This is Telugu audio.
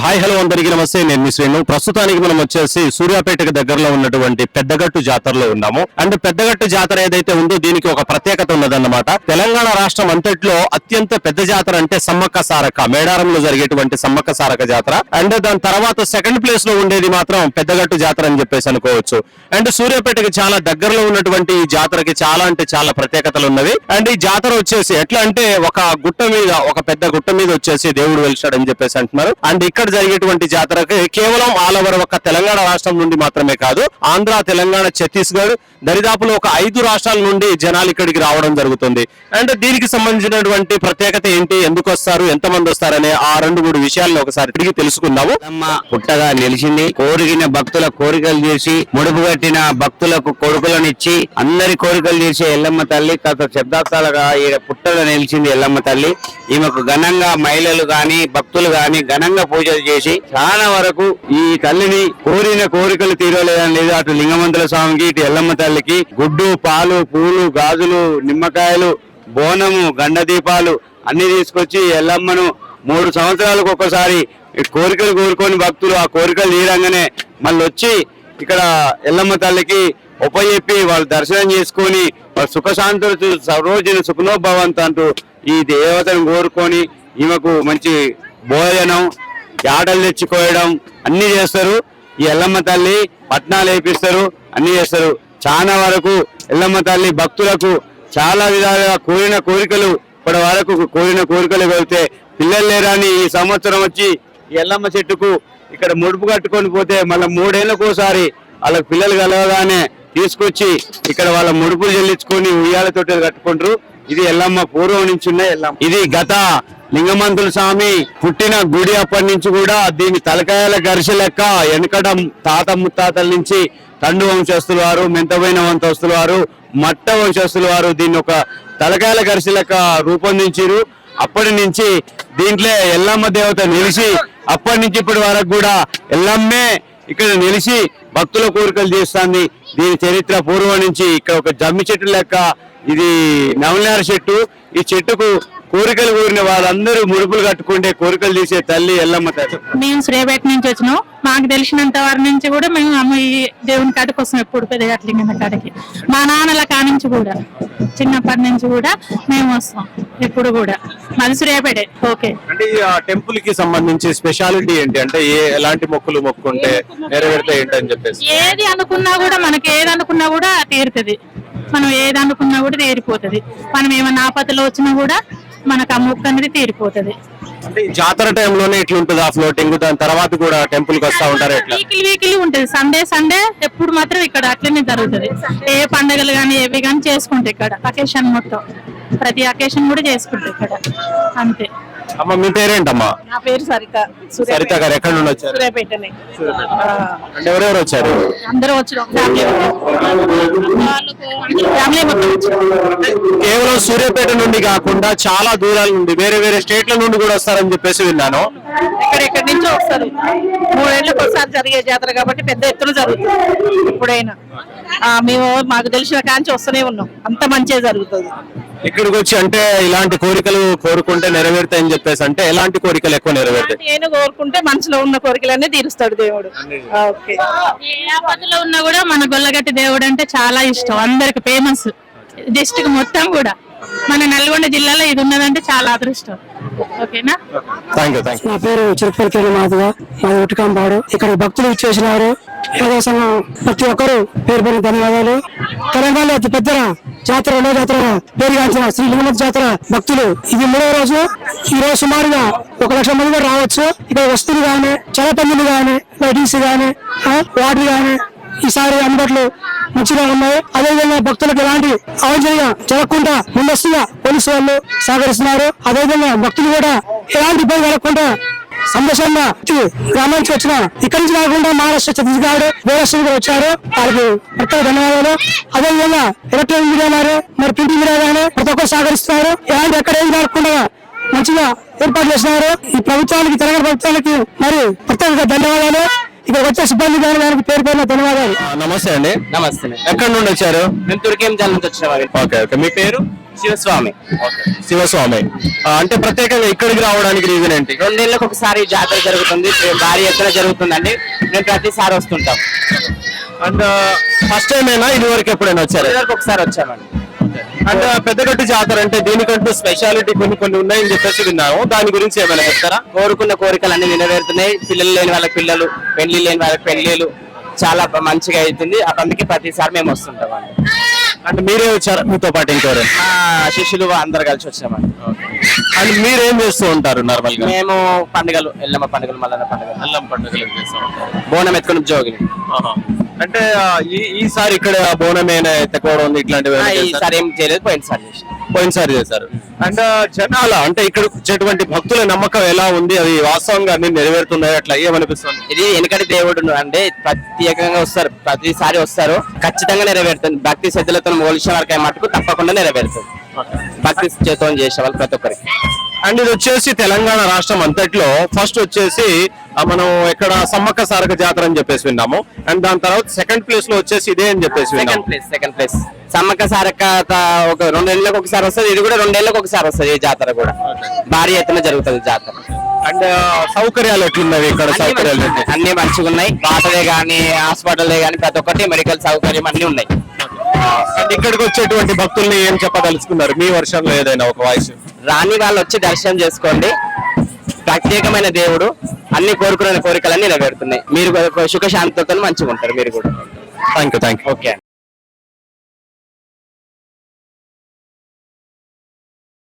హాయ్ హలో అందరికీ నమస్తే. నేను మీ శ్రీను. ప్రస్తుతానికి మనం వచ్చేసి సూర్యాపేటకి దగ్గరలో ఉన్నటువంటి పెద్దగట్టు జాతరలో ఉన్నాము. అండ్ పెద్దగట్టు జాతర ఏదైతే ఉందో దీనికి ఒక ప్రత్యేకత ఉన్నదన్నమాట. తెలంగాణ రాష్ట్రం అంతట్లో అత్యంత పెద్ద జాతర అంటే సమ్మక్క సారక్క మేడారంలో జరిగేటువంటి సమ్మక్క సారక జాతర. అండ్ దాని తర్వాత సెకండ్ ప్లేస్లో ఉండేది మాత్రం పెద్దగట్టు జాతర అని చెప్పేసి అనుకోవచ్చు. అండ్ సూర్యాపేటకి చాలా దగ్గరలో ఉన్నటువంటి ఈ జాతరకి చాలా అంటే చాలా ప్రత్యేకతలు ఉన్నవి. అండ్ ఈ జాతర వచ్చేసి ఎట్లా అంటే ఒక గుట్ట మీద ఒక పెద్ద గుట్ట మీద వచ్చేసి దేవుడు వెలిచాడని చెప్పేసి అంటున్నారు. అండ్ ఇక్కడ జరిగేటువంటి జాతరకి కేవలం ఆల్ ఓవర్ ఒక తెలంగాణ రాష్ట్రం నుండి మాత్రమే కాదు ఆంధ్ర తెలంగాణ ఛత్తీస్గఢ్ దరిదాపులో ఒక ఐదు రాష్ట్రాల నుండి జనాలు ఇక్కడికి రావడం జరుగుతుంది. అండ్ దీనికి సంబంధించినటువంటి ప్రత్యేకత ఏంటి ఎందుకు వస్తారు ఎంతమంది వస్తారనే ఆ రెండు మూడు విషయాలను ఒకసారి తిరిగి తెలుసుకుందాము. అమ్మ పుట్టగా నిలిచింది. కోరిగిన భక్తుల కోరికలు చేసి ముడుపు కట్టిన భక్తులకు కొడుకులను ఇచ్చి అందరి కోరికలు చేసే ఎల్లమ్మ తల్లి కాస్త శబ్దార్థాలుగా ఈడ పుట్టగా నిలిచింది ఎల్లమ్మ తల్లి. ఈమెకు ఘనంగా మహిళలు గాని భక్తులు గాని ఘనంగా పూజ పూజలు చేసి చాలా వరకు ఈ తల్లిని కోరిన కోరికలు తీరలేదని లేదు. అటు లింగమంతుల స్వామికి ఇటు ఎల్లమ్మ తల్లికి గుడ్డు పాలు పూలు గాజులు నిమ్మకాయలు బోనము గండ దీపాలు అన్ని తీసుకొచ్చి ఎల్లమ్మను మూడు సంవత్సరాలకు ఒక్కసారి కోరికలు కోరుకొని భక్తులు ఆ కోరికలు తీరంగానే మళ్ళీ వచ్చి ఇక్కడ ఎల్లమ్మ తల్లికి ఉపజెప్పి వాళ్ళు దర్శనం చేసుకొని వాళ్ళ సుఖశాంతులు సరోజిన సుఖనోభవంతో అంటూ ఈ దేవతను కోరుకొని ఈమెకు మంచి భోజనం ఆటలు తెచ్చుకోవడం అన్ని చేస్తారు. ఈ ఎల్లమ్మ తల్లి పట్నాలు వేపిస్తారు అన్ని చేస్తారు. చాలా వరకు ఎల్లమ్మ తల్లి భక్తులకు చాలా విధాలుగా కోరిన కోరికలు ఇప్పటి వరకు కోరిన కోరికలు వెళ్తే పిల్లలు లేరని ఈ సంవత్సరం వచ్చి ఎల్లమ్మ చెట్టుకు ఇక్కడ ముడుపు కట్టుకొని పోతే మళ్ళీ మూడేళ్ళకోసారి వాళ్ళకి పిల్లలు కలవగానే తీసుకొచ్చి ఇక్కడ వాళ్ళ ముడుపులు చెల్లించుకొని ఉయ్యాల తోటలు కట్టుకుంటారు. ఇది ఎల్లమ్మ పూర్వం నుంచి ఉన్న ఎల్లమ్మ. ఇది గత లింగమంతుల స్వామి పుట్టిన గుడి అప్పటి నుంచి కూడా దీని తలకాయల గరిసె లెక్క వెనకట తాత ముత్తాతల నుంచి తండు వంశస్తుల వారు మెంతమైన వంశస్తుల వారు మట్ట వంశస్తుల వారు దీన్ని ఒక తలకాయల గరిసె లెక్క రూపొందించారు అప్పటి నుంచి దీంట్లో ఎల్లమ్మ దేవత నిలిచి అప్పటి నుంచి ఇప్పటి వరకు కూడా ఎల్లమ్మే ఇక్కడ నిలిచి భక్తుల కోరికలు చేస్తుంది దీని చరిత్ర పూర్వం నుంచి ఇక్కడ ఒక జమ్మి చెట్టు లెక్క ఇది నవనార చెట్టు. ఈ చెట్టుకు కోరికలు కోరిన వాళ్ళందరూ ముడుపులు కట్టుకుంటే కోరికలు తీసే తల్లి ఎల్లమ్మ తల్లి. మేము శ్రేయపేట నుంచి వచ్చినాం. మాకు తెలిసినంత వారి నుంచి కూడా మేము అమ్మ ఈ దేవుని కాడికి వస్తాం ఎప్పుడు పెద్దగట్లింగన్న కాడికి. మా నాన్నల కా నుంచి కూడా చిన్నప్పటి నుంచి కూడా మేము వస్తాం ఇప్పుడు కూడా. మాది శ్రేయపేటే ఓకే. అంటే ఈ టెంపుల్కి సంబంధించి స్పెషాలిటీ ఏంటి? అంటే ఏ ఎలాంటి మొక్కులు మొక్కుంటే నెరవేరుతాయి ఏంటి అని చెప్పేసి. ఏది అనుకున్నా కూడా మనకి ఏది అనుకున్నా కూడా తీరుతుంది. మనం ఏది అనుకున్నా కూడా తీరిపోతుంది. మనం ఏమైనా ఆపదలో వచ్చినా కూడా మనకు ఆ మొక్కు అనేది తీరిపోతుంది. అంటే జాతర టైంలోనే ఇట్లుంటుంది ఆ ఫ్లోటింగ్ దాని తర్వాత కూడా టెంపుల్కి వస్తా ఉంటారు ఎట్లా? వీకిలీ వీకిలీ ఉంటది. సండే సండే ఎప్పుడు మాత్రం ఇక్కడ అట్లనే జరుగుతుంది. ఏ పండుగలు కానీ ఏవి కానీ చేసుకుంటాయి ఇక్కడ అకేషన్ మొత్తం. ప్రతి అకేషన్ కూడా చేసుకుంటాయి ఇక్కడ. అంతే. అమ్మ మీ పేరేంటమ్మా? నా పేరు సరిత. సరిత గారు ఎక్కడ నుండి వచ్చారు? సూర్యాపేటనే. అంటే ఎవరెవరు వచ్చారు? అందరూ వచ్చినాం కేవలం సూర్యాపేట నుండి కాకుండా చాలా దూరాల నుండి వేరే వేరే స్టేట్ల నుండి కూడా వస్తారని చెప్పేసి విన్నాను. ఎక్కడెక్కడి నుంచో వస్తారు. మూడేళ్ళకి ఒకసారి జరిగే జాతర కాబట్టి పెద్ద ఎత్తున జరుగుతుంది. ఎప్పుడైనా. ఆ, మేము మాకు తెలిసిన కాంచి వస్తూనే ఉన్నాం. అంత మంచిగా జరుగుతుంది. ఇక్కడికి వచ్చి అంటే ఇలాంటి కోరికలు కోరుకుంటే నెరవేరుతాయని చెప్పేసి అంటే ఎలాంటి కోరికలు ఎక్కువ నెరవేరుతాయి? నేను కోరుకుంటే మనసులో ఉన్న కోరికలన్నీ తీరుస్తాడు దేవుడు. ఓకే. ఏ ఆపదలో ఉన్నా కూడా మన గొల్లగట్టి దేవుడు అంటే చాలా ఇష్టం అందరికి ఫేమస్ డిస్ట్రిక్ట్ మొత్తం కూడా. మన నల్గొండ జిల్లాలో ఇది ఉన్నదంటే చాలా అదృష్టం. ఓకేనా? థ్యాంక్ యూ థ్యాంక్ నా పేరు చిరుపతికేని మాధవ. మాది ఉటికాంపాడు. ఇక్కడ భక్తులు ఇచ్చేసినారు. ప్రతి ఒక్కరు పేరు పేరు ధన్యవాదాలు. తెలంగాణలో అతి జాతర రెండో జాతర పేరుగాంచిన శ్రీ లింగనాథ్ జాతర భక్తులు. ఇది మూడవ రోజు. ఈ రోజు సుమారుగా ఒక లక్ష మంది కూడా రావచ్చు. ఇక్కడ వస్తువులు గాని చలపల్లులు గాని లైటింగ్స్ గాని వాటర్ గాని ఈసారి అందుబాటులో మంచిగా ఉన్నాయి. అదేవిధంగా భక్తులకు ఎలాంటి అవంజనీయ జరగకుండా ముందస్తుగా పోలీసు వాళ్ళు సహకరిస్తున్నారు. అదేవిధంగా భక్తులు కూడా ఎలాంటి ఇబ్బంది కలగకుండా సంతోషంగా ఈ గ్రామం నుంచి వచ్చిన ఇక్కడి నుంచి కాకుండా మహారాష్ట్ర ఛత్తీస్గఢ్ మహారాష్ట్ర కూడా వచ్చారు. వాళ్ళకి ప్రత్యేక ధన్యవాదాలు. అదేవిధంగా ఎలక్ట్రానిక్ మీడియా వారు మరి ప్రింట్ మీడియా కానీ ప్రతి ఒక్కరు సహకరిస్తున్నారు. ఎలాంటి ఎక్కడ ఏం కాకుండా మంచిగా ఏర్పాటు చేస్తున్నారు ఈ ప్రభుత్వానికి తెలంగాణ ప్రభుత్వానికి మరి ప్రత్యేక ధన్యవాదాలు. ఇక్కడ వచ్చే సిబ్బంది కానీ దానికి పేరు పేరున ధన్యవాదాలు. నమస్తే అండి. నమస్తే ఎక్కడి నుండి వచ్చారు? మేము తుర్కేం జాల నుంచి వచ్చినాం ఓకే ఓకే. మీ పేరు? శివస్వామి. శివస్వామి. అంటే ప్రత్యేకంగా ఇక్కడికి రావడానికి రీజన్ ఏంటి? రెండేళ్ళకి ఒకసారి జాతర జరుగుతుంది భారీ ఎత్తున జరుగుతుందండి. మేము ప్రతిసారి వస్తుంటాం. అండ్ ఫస్ట్ టైం అయినా ఇది వరకు ఎప్పుడైనా వచ్చారు? ఒకసారి వచ్చామండి. అంటే పెద్దగట్టు జాతర అంటే దీనికంటూ స్పెషాలిటీ కొన్ని కొన్ని ఉన్నాయని చెప్పేసి విన్నాము. దాని గురించి ఏమైనా చెప్తారా? కోరుకున్న కోరికలు అన్ని నెరవేరుతున్నాయి. పిల్లలు లేని వాళ్ళకి పిల్లలు పెళ్ళి లేని వాళ్ళకి పెళ్ళిళ్ళు చాలా మంచిగా అవుతుంది అందుకే ప్రతిసారి మేము వస్తుంటాం అండి. అంటే మీరే వచ్చారా? మీతో పాటు ఇంకోరు శిష్యులు అందరు కలిసి వచ్చామండి. అండ్ మీరేం చేస్తూ ఉంటారు నార్మల్గా మేము పండుగలు ఎల్లమ్మ పండుగలు మల్లన్న పండుగలు. అల్లం పండుగలు బోనం ఎత్తుకుని జోగిని అంటే ఈ ఈసారి ఇక్కడ బోనమేన ఎత్తుకోవడం ఇట్లాంటివి ఏమైనా చేశారా? ఈసారి ఏం చేయలేదు పోయినసారి చేసాం పోయినసారి చేశారు. అండ్ జనాల అంటే ఇక్కడ వచ్చేటువంటి భక్తుల నమ్మకం ఎలా ఉంది? అది వాస్తవంగా అన్ని నెరవేరుతున్నాయి? అట్లా ఏమనిపిస్తుంది ఇది వెనకటి దేవుడు అంటే ప్రత్యేకంగా వస్తారు ప్రతిసారి వస్తారు ఖచ్చితంగా నెరవేరుతుంది. భక్తి శ్రద్ధలతో మోలిసిన వారికి మటుకు తప్పకుండా నెరవేరుతుంది. భక్తి చేతో చేసే వాళ్ళు ప్రతి ఒక్కరికి. అండ్ ఇది వచ్చేసి తెలంగాణ రాష్ట్రం అంతట్లో. ఫస్ట్ వచ్చేసి మనం ఇక్కడ సమ్మక్క సారక జాతర అని చెప్పేసి విన్నాము. అండ్ దాని తర్వాత సెకండ్ ప్లేస్లో వచ్చేసి ఇదే అని చెప్పేసి second place second place Sammakka Sarakka త- ఒక రెండేళ్ళకి ఒకసారి వస్తుంది. ఇది కూడా రెండేళ్ళకి ఒకసారి వస్తుంది ఈ జాతర కూడా. భారీ ఎత్తున జరుగుతుంది జాతర. అండ్ సౌకర్యాలు ఎట్లున్నవి ఇక్కడ? సౌకర్యాలు? అన్ని మంచిగా ఉన్నాయి వాటరే గానీ హాస్పిటల్ గానీ ప్రతి ఒక్కటి మెడికల్ సౌకర్యం అన్ని ఉన్నాయి. అండ్ ఇక్కడికి వచ్చేటువంటి భక్తుల్ని ఏం చెప్పదలుచుకున్నారు? మీ వర్షంలో ఏదైనా ఒక వాయిస్? రాని వాళ్ళు వచ్చి దర్శనం చేసుకోండి. ప్రత్యేకమైన దేవుడు అన్ని కోరుకున్న కోరికలన్నీ నెరవేరుతున్నాయి. మీరు సుఖశాంతితో మంచిగా ఉంటారు మీరు కూడా. Thank you thank you okay.